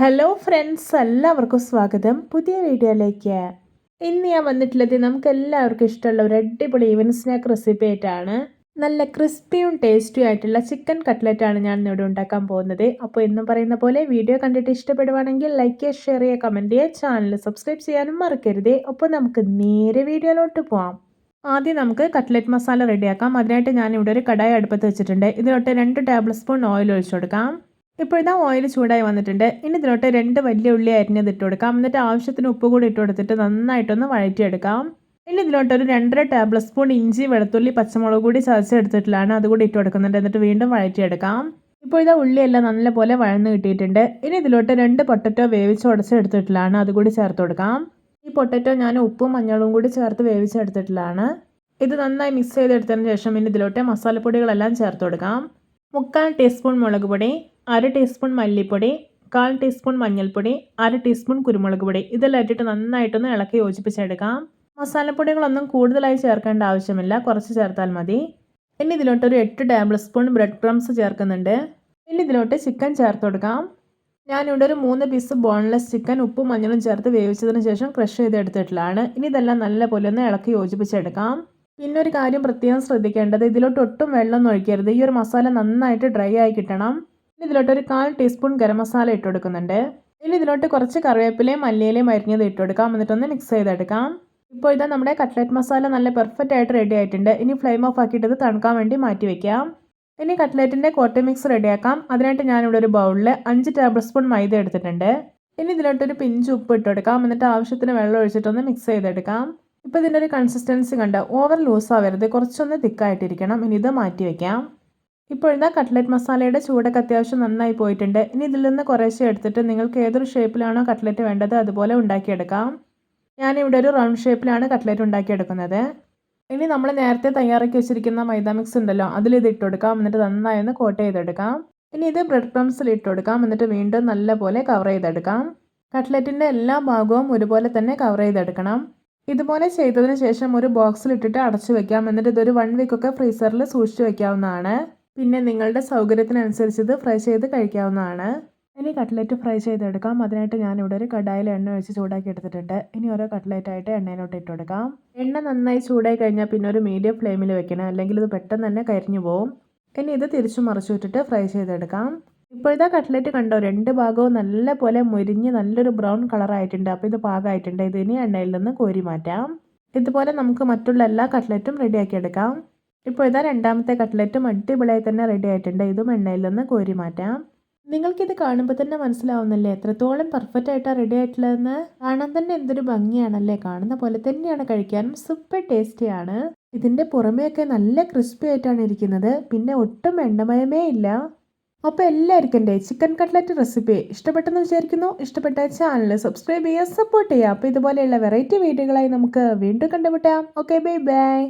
Hello friends എല്ലാവർക്കും സ്വാഗതം. പുതിയ വീഡിയോയിലേക്ക്. ഇന്ന് ഞാൻ വന്നിട്ടുള്ളത് നമുക്ക് എല്ലാവർക്കും ഇഷ്ടമുള്ള ഒരു അടിപൊളി ഈവൻ സ്നാക്ക് റെസിപ്പി ആയിട്ടാണ്. നല്ല ക്രിസ്പിയും ടേസ്റ്റിയും ആയിട്ടുള്ള ചിക്കൻ ആണ് ഞാൻ ഇവിടെ ഉണ്ടാക്കാൻ പോകുന്നത്. അപ്പോൾ എന്നും പറയുന്ന പോലെ വീഡിയോ കണ്ടിട്ട് ഇഷ്ടപ്പെടുവാണെങ്കിൽ ലൈക്ക് ചെയ്യുക ഷെയർ ചെയ്യുക കമന്റ് ചെയ്യുക ചാനൽ സബ്സ്ക്രൈബ് ചെയ്യാനും മറക്കരുത്. അപ്പോൾ നമുക്ക് നേരെ വീഡിയോയിലോട്ട് പോവാം. ആദ്യം നമുക്ക് കട്ട്ലറ്റ് മസാല റെഡിയാക്കാം അതിനായിട്ട് ഞാൻ ഇവിടെ ഒരു കടായി അടുപ്പത്ത് വെച്ചിട്ടുണ്ട്. ഇതിലോട്ട് രണ്ട് ടേബിൾ സ്പൂൺ ഓയിൽ ഒഴിച്ചു കൊടുക്കാം. ഇപ്പോൾ ഇതാ ഓയിൽ ചൂടായി വന്നിട്ടുണ്ട്. ഇനി ഇതിലോട്ട് രണ്ട് വലിയ ഉള്ളി അരിഞ്ഞത് ഇട്ട് കൊടുക്കാം. എന്നിട്ട് ആവശ്യത്തിന് ഉപ്പ് കൂടി ഇട്ട് കൊടുത്തിട്ട് നന്നായിട്ടൊന്ന് വഴറ്റിയെടുക്കാം. ഇനി ഇതിലോട്ട് ഒരു രണ്ടര ടേബിൾ സ്പൂൺ ഇഞ്ചി വെളുത്തുള്ളി പച്ചമുളക് കൂടി ചതച്ചെടുത്തിട്ടുള്ളതാണ് അതുകൂടി ഇട്ട് കൊടുക്കുന്നുണ്ട് എന്നിട്ട് വീണ്ടും വഴറ്റിയെടുക്കാം. ഇപ്പോൾ ഇതാ ഉള്ളിയെല്ലാം നല്ലപോലെ വഴന്ന് കിട്ടിയിട്ടുണ്ട്. ഇനി ഇതിലോട്ട് രണ്ട് പൊട്ടറ്റോ വേവിച്ച് ഉടച്ചെടുത്തിട്ടുള്ളതാണ് അതുകൂടി ചേർത്ത് കൊടുക്കാം. ഈ പൊട്ടറ്റോ ഞാൻ ഉപ്പും മഞ്ഞളും കൂടി ചേർത്ത് വേവിച്ചെടുത്തിട്ടുള്ളതാണ് ഇത് നന്നായി മിക്സ് ചെയ്തെടുത്തതിന് ശേഷം ഇനി ഇതിലോട്ട് മസാലപ്പൊടികളെല്ലാം ചേർത്ത് കൊടുക്കാം. മുക്കാൽ ടീസ്പൂൺ മുളക് പൊടി അര ടീസ്പൂൺ മല്ലിപ്പൊടി കാൽ ടീസ്പൂൺ മഞ്ഞൾപ്പൊടി അര ടീസ്പൂൺ കുരുമുളക് പൊടി. ഇതെല്ലാം ഇട്ടിട്ട് നന്നായിട്ടൊന്ന് ഇളക്കി യോജിപ്പിച്ചെടുക്കാം. മസാലപ്പൊടികളൊന്നും കൂടുതലായി ചേർക്കേണ്ട ആവശ്യമില്ല. കുറച്ച് ചേർത്താൽ മതി. ഇനി ഇതിലോട്ട് ഒരു എട്ട് ടേബിൾ സ്പൂൺ ബ്രെഡ് ക്രംസ് ചേർക്കുന്നുണ്ട്. ഇനി ഇതിലോട്ട് ചിക്കൻ ചേർത്ത് കൊടുക്കാം. ഞാനിവിടെ ഒരു മൂന്ന് പീസ് ബോൺലെസ് ചിക്കൻ ഉപ്പും മഞ്ഞളും ചേർത്ത് വേവിച്ചതിന് ശേഷം ക്രഷ് ചെയ്തെടുത്തിട്ടുള്ളതാണ്. ഇനി ഇതെല്ലാം നല്ലപോലെ ഒന്ന് ഇളക്കി യോജിപ്പിച്ചെടുക്കാം. പിന്നെ ഒരു കാര്യം പ്രത്യേകം ശ്രദ്ധിക്കേണ്ടത് ഇതിലോട്ട് ഒട്ടും വെള്ളം ഒഴിക്കരുത്. ഈ ഒരു മസാല നന്നായിട്ട് ഡ്രൈ ആയി കിട്ടണം. ഇനി ഇതിലോട്ട് ഒരു കാൽ ടീസ്പൂൺ ഗരം മസാല ഇട്ട് കൊടുക്കുന്നുണ്ട് ഇനി ഇതിലോട്ട് കുറച്ച് കറിവേപ്പിലയും മല്ലിയിലയും അരിഞ്ഞത് ഇട്ട് കൊടുക്കാം എന്നിട്ടൊന്ന് മിക്സ് ചെയ്തെടുക്കാം. ഇപ്പോൾ ഇതാ നമ്മുടെ കട്ട്ലറ്റ് മസാല നല്ല പെർഫെക്റ്റ് ആയിട്ട് റെഡി ആയിട്ടുണ്ട്. ഇനി ഫ്ലെയിം ഓഫ് ആക്കിയിട്ട് ഇത് തണുക്കാൻ വേണ്ടി മാറ്റി വെക്കാം. ഇനി കട്ട്ലറ്റിന്റെ കോട്ടി മിക്സ് റെഡിയാക്കാം അതിനായിട്ട് ഞാനിവിടെ ഒരു ബൗളിൽ അഞ്ച് ടേബിൾ സ്പൂൺ മൈദ എടുത്തിട്ടുണ്ട്. ഇനി ഇതിലോട്ടൊരു പിഞ്ച് ഉപ്പ് ഇട്ട് കൊടുക്കാം എന്നിട്ട് ആവശ്യത്തിന് വെള്ളം ഒഴിച്ചിട്ടൊന്ന് മിക്സ് ചെയ്തെടുക്കാം. ഇപ്പോൾ ഇതിന്റെ ഒരു കൺസിസ്റ്റൻസി കണ്ട്? ഓവർ ലൂസ് ആവരുത്. കുറച്ചൊന്ന് തിക്കായിട്ടിരിക്കണം ഇനി ഇത് മാറ്റി വെക്കാം. ഇപ്പോൾ ഇതാ കട്ട്ലറ്റ് മസാലയുടെ ചൂടൊക്കെ അത്യാവശ്യം നന്നായി പോയിട്ടുണ്ട്. ഇനി ഇതിൽ നിന്ന് കുറേശ്ശെ എടുത്തിട്ട് നിങ്ങൾക്ക് ഏതൊരു ഷേപ്പിലാണോ കട്ട്ലറ്റ് വേണ്ടത് അതുപോലെ ഉണ്ടാക്കിയെടുക്കാം. ഞാനിവിടെ ഒരു റൗണ്ട് ഷേപ്പിലാണ് കട്ട്ലറ്റ് ഉണ്ടാക്കിയെടുക്കുന്നത്. ഇനി നമ്മൾ നേരത്തെ തയ്യാറാക്കി വെച്ചിരിക്കുന്ന മൈദ മിക്സ് ഉണ്ടല്ലോ അതിൽ ഇത് ഇട്ടുകൊടുക്കാം എന്നിട്ട് നന്നായി ഒന്ന് കോട്ട് ചെയ്തെടുക്കാം. ഇനി ഇത് ബ്രെഡ് ക്രംസിൽ ഇട്ടുകൊടുക്കാം എന്നിട്ട് വീണ്ടും നല്ലപോലെ കവർ ചെയ്തെടുക്കാം. കട്ട്ലറ്റിന്റെ എല്ലാ ഭാഗവും ഒരുപോലെ തന്നെ കവർ ചെയ്തെടുക്കണം. ഇതുപോലെ ചെയ്തതിന് ശേഷം ഒരു ബോക്സിൽ ഇട്ടിട്ട് അടച്ചു വെക്കാം. എന്നിട്ട് ഇതൊരു വൺ വീക്കൊക്കെ ഫ്രീസറിൽ സൂക്ഷിച്ചു വെക്കാവുന്നതാണ്. പിന്നെ നിങ്ങളുടെ സൗകര്യത്തിനനുസരിച്ച് ഇത് ഫ്രൈ ചെയ്ത് കഴിക്കാവുന്നതാണ്. ഇനി കട്ട്ലറ്റ് ഫ്രൈ ചെയ്തെടുക്കാം. അതിനായിട്ട് ഞാനിവിടെ ഒരു കടായിൽ എണ്ണ ഒഴിച്ച് ചൂടാക്കി എടുത്തിട്ടുണ്ട്. ഇനി ഓരോ കട്ട്ലറ്റായിട്ട് എണ്ണയിലോട്ട് ഇട്ട് കൊടുക്കാം. എണ്ണ നന്നായി ചൂടായി കഴിഞ്ഞാൽ പിന്നെ ഒരു മീഡിയം ഫ്ലെയിമിൽ വെക്കണം. അല്ലെങ്കിൽ ഇത് പെട്ടെന്ന് തന്നെ കരിഞ്ഞു പോകും ഇനി ഇത് തിരിച്ചു മറിച്ചു വിട്ടിട്ട് ഫ്രൈ ചെയ്തെടുക്കാം. ഇപ്പോഴത്തെ കട്ട്ലറ്റ് കണ്ടോ? രണ്ട് ഭാഗവും നല്ല പോലെ മുരിഞ്ഞ് നല്ലൊരു ബ്രൗൺ കളറായിട്ടുണ്ട്. അപ്പോൾ ഇത് പാകമായിട്ടുണ്ട്. ഇത് ഇനി എണ്ണയിൽ നിന്ന് കോരി മാറ്റാം. ഇതുപോലെ നമുക്ക് മറ്റുള്ള എല്ലാ കട്ട്ലറ്റും റെഡിയാക്കി എടുക്കാം. ഇപ്പോൾ ഇതാ രണ്ടാമത്തെ കട്ട്ലറ്റും അടിപൊളിയായി തന്നെ റെഡി ആയിട്ടുണ്ട്. ഇതും എണ്ണയിൽ നിന്ന് കോരി മാറ്റാം. നിങ്ങൾക്കിത് കാണുമ്പോൾ തന്നെ മനസ്സിലാവുന്നില്ലേ? എത്രത്തോളം പെർഫെക്റ്റ് ആയിട്ടാണ് റെഡി ആയിട്ടുള്ളതെന്ന്? കാണാൻ തന്നെ എന്തൊരു ഭംഗിയാണല്ലേ? കാണുന്ന പോലെ തന്നെയാണ് കഴിക്കാനും സൂപ്പർ ടേസ്റ്റിയാണ് ഇതിന്റെ പുറമേയൊക്കെ നല്ല ക്രിസ്പി ആയിട്ടാണ് ഇരിക്കുന്നത്. പിന്നെ ഒട്ടും എണ്ണമയമേ ഇല്ല. അപ്പോൾ എല്ലാവർക്കും എന്റെ ചിക്കൻ കട്ട്ലറ്റ് റെസിപ്പി ഇഷ്ടപ്പെട്ടെന്ന് വിചാരിക്കുന്നു. ഇഷ്ടപ്പെട്ട ചാനൽ സബ്സ്ക്രൈബ് ചെയ്യുക സപ്പോർട്ട് ചെയ്യുക. അപ്പോൾ ഇതുപോലെയുള്ള വെറൈറ്റി വീഡിയോകളായി നമുക്ക് വീണ്ടും കണ്ടുമുട്ടാം. Okay bye bye